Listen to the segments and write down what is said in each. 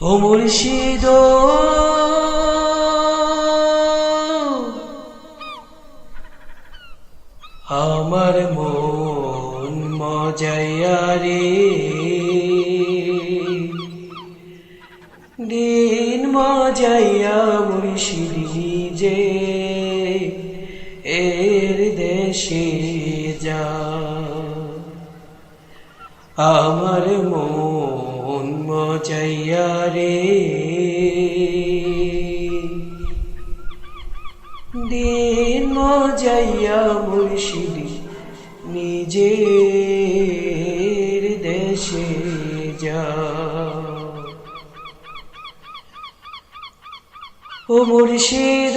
ও মুর্শিদ। আমার মন মজাইয়া রে দিন মজাইয়া মুর্শিদি যে এর দেশে যা। আমার মন মজাইয়া রে। দিন মজাইয়া মুর্শিদি নিজের দেশে যা। ও মুর্শিদ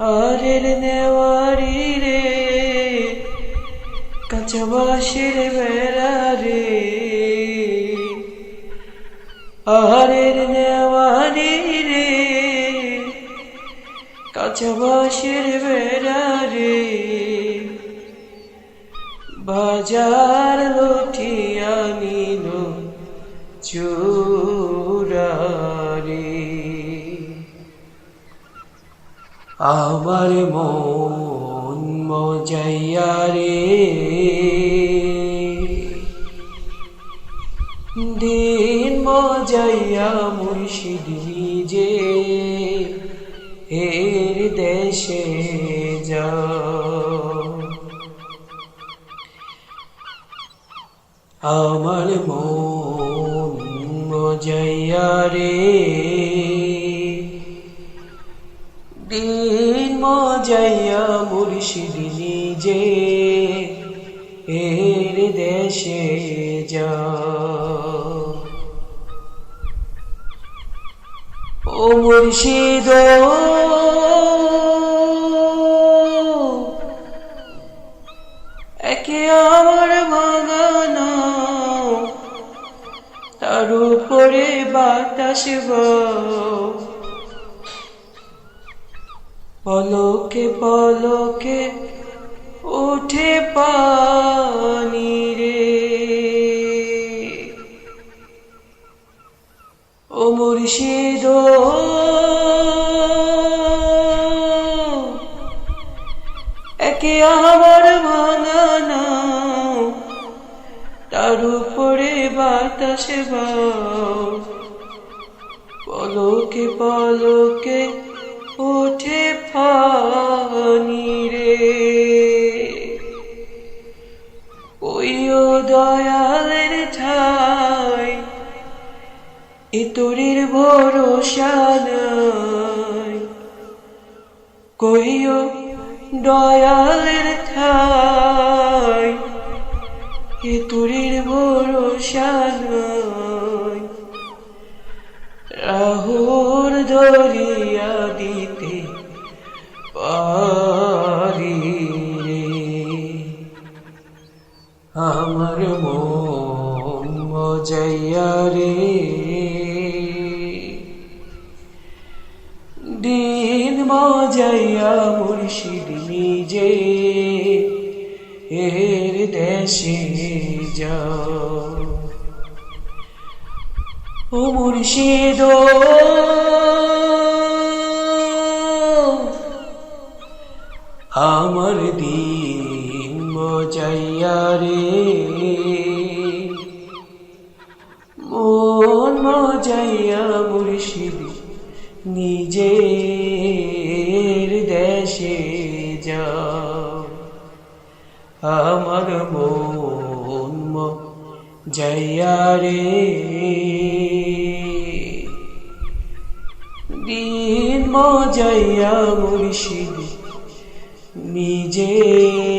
আরের নেওয়ারি রে কাঁচা বাঁশের বেড়া রে। আরের নেওয়ারি রে কাঁচা বাঁশের বেড়া রে। বাজার লুঠিয়া নিল চুরারে আমার মন মজাইয়া রে। দিন মজাইয়া মুর্শিদ নিজে, এর দেশে যা আমার মন মজাইয়া রে। দিন মজাইয়া মুর্শিদ নিজে এর দেশে যা ও মুর্শিদ, একে আমার বাগানো, তার উপরে বাতাস বয়। পলকে পলকে উঠে পানি রে। ও মুর্শিদ একে আমার ভাঙানো তার উপরে বাতাসে বা পলকে পলকে এ তোরের ভরসা নাই কইও দয়ালের ঠাই, এ তোরের ভরসা নাই রাহুর ধরিয়া দিতে পারি মজাইয়া মুর্শিদ নিজে, এর দেশে যাও। ও মুর্শিদ, আমার দিন মজাইয়া রে। মন মজাইয়া মুর্শিদ নিজের দেশে যাও। আমার মন যাইয়া রে। দিন মজাইয়া মুর্শিদ নিজের